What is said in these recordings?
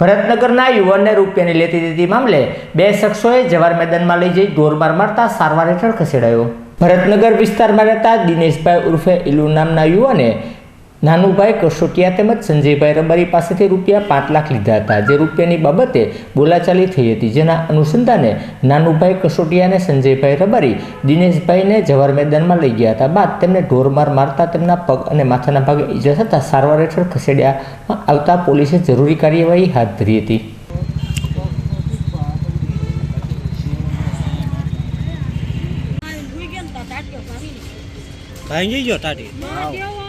ભરતનગરના યુવાનને રૂપિયાની લેતી દીધી મામલે બે શખ્સોએ જવાર મેદાનમાં લઈ જઈ ઢોરમાર મારતા સારવાર હેઠળ ખસેડાયો. ભરતનગર વિસ્તારમાં રહેતા દિનેશભાઈ ઉર્ફે ઇલુ નામના યુવાને નાનુભાઈ કસોટિયા તેમજ સંજયભાઈ રબારી પાસેથી રૂપિયા પાંચ લાખ લીધા હતા. જે રૂપિયાની બાબતે બોલાચાલી થઈ હતી. જેના અનુસંધાને નાનુભાઈ કસોટિયા અને સંજયભાઈ રબારી દિનેશભાઈને જવાર મેદાનમાં લઈ ગયા હતા. બાદ તેમને ઢોરમાર મારતા તેમના પગ અને માથાના ભાગે ઈજા થતાં સારવાર હેઠળ ખસેડ્યા આવતા પોલીસે જરૂરી કાર્યવાહી હાથ ધરી હતી. ભાંગી ગયો ટાટી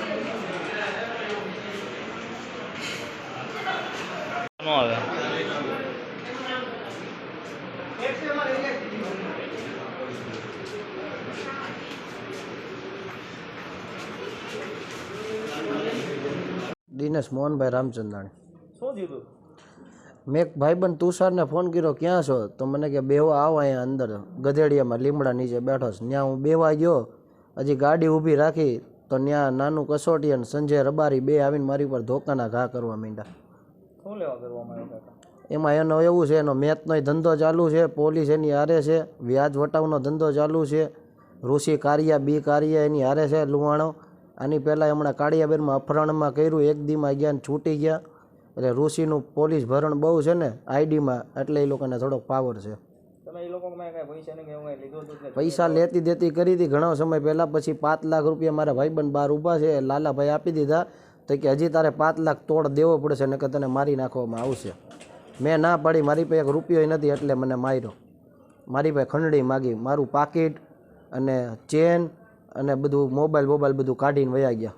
ને આવે દિનેશ મોહનભાઈ રામચંદ્રાણી શું થયું? મેં એક ભાઈબંધ તુષારને ફોન કર્યો ક્યાં છો? તો મને કે બેવા આવો અહીંયા અંદર. ગધેડિયામાં લીમડા નીચે બેઠો છે. ત્યાં હું બેવા ગયો. હજી ગાડી ઊભી રાખી તો ત્યાં નાનું કસોટી અને સંજય રબારી બે આવીને મારી પર ધોકાના ઘા કરવા માંડ્યા. શું લેવા કરવામાં આવ્યો કાકા? એમાં એનો એવું છે એનો મેથનો ધંધો ચાલુ છે પોલીસ એની હારે છે વ્યાજ વટાવનો ધંધો ચાલુ છે ઋષિ કારિયા બી કારિયા એની હારે છે લુવાણો આની પહેલાં હમણાં કાળિયાબેનમાં અપહરણમાં કર્યું એક દીમાં ગયા ને છૂટી ગયા. એટલે ઋષિનું પોલીસ ભરણ બહુ છે ને આઈડીમાં એટલે એ લોકોને થોડોક પાવર છે. પૈસા લેતી દેતી કરી હતી ઘણો સમય પહેલાં પછી પાંચ લાખ રૂપિયા મારા ભાઈબંધ બહાર ઊભા છે લાલાભાઈ આપી દીધા. તો કે હજી તારે પાંચ લાખ તોડ દેવો પડશે નકર તને મારી નાખવામાં આવશે. મેં ના પાડી મારી પાસે એક રૂપિયો નથી એટલે મને માર્યો. મારી પાસે ખંડણી માગી મારું પાકીટ અને ચેન અને બધું મોબાઈલ મોબાઈલ બધું કાઢીને વયા ગયા.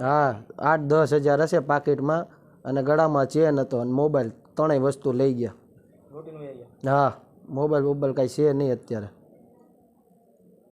હા આઠ દસ હજાર હશે પાકીટમાં અને ગળામાં ચેન હતો અને મોબાઈલ ત્રણેય વસ્તુ લઈ ગયા. ગયા? હા મોબાઈલ મોબાઈલ કાંઈ છે નહીં અત્યારે.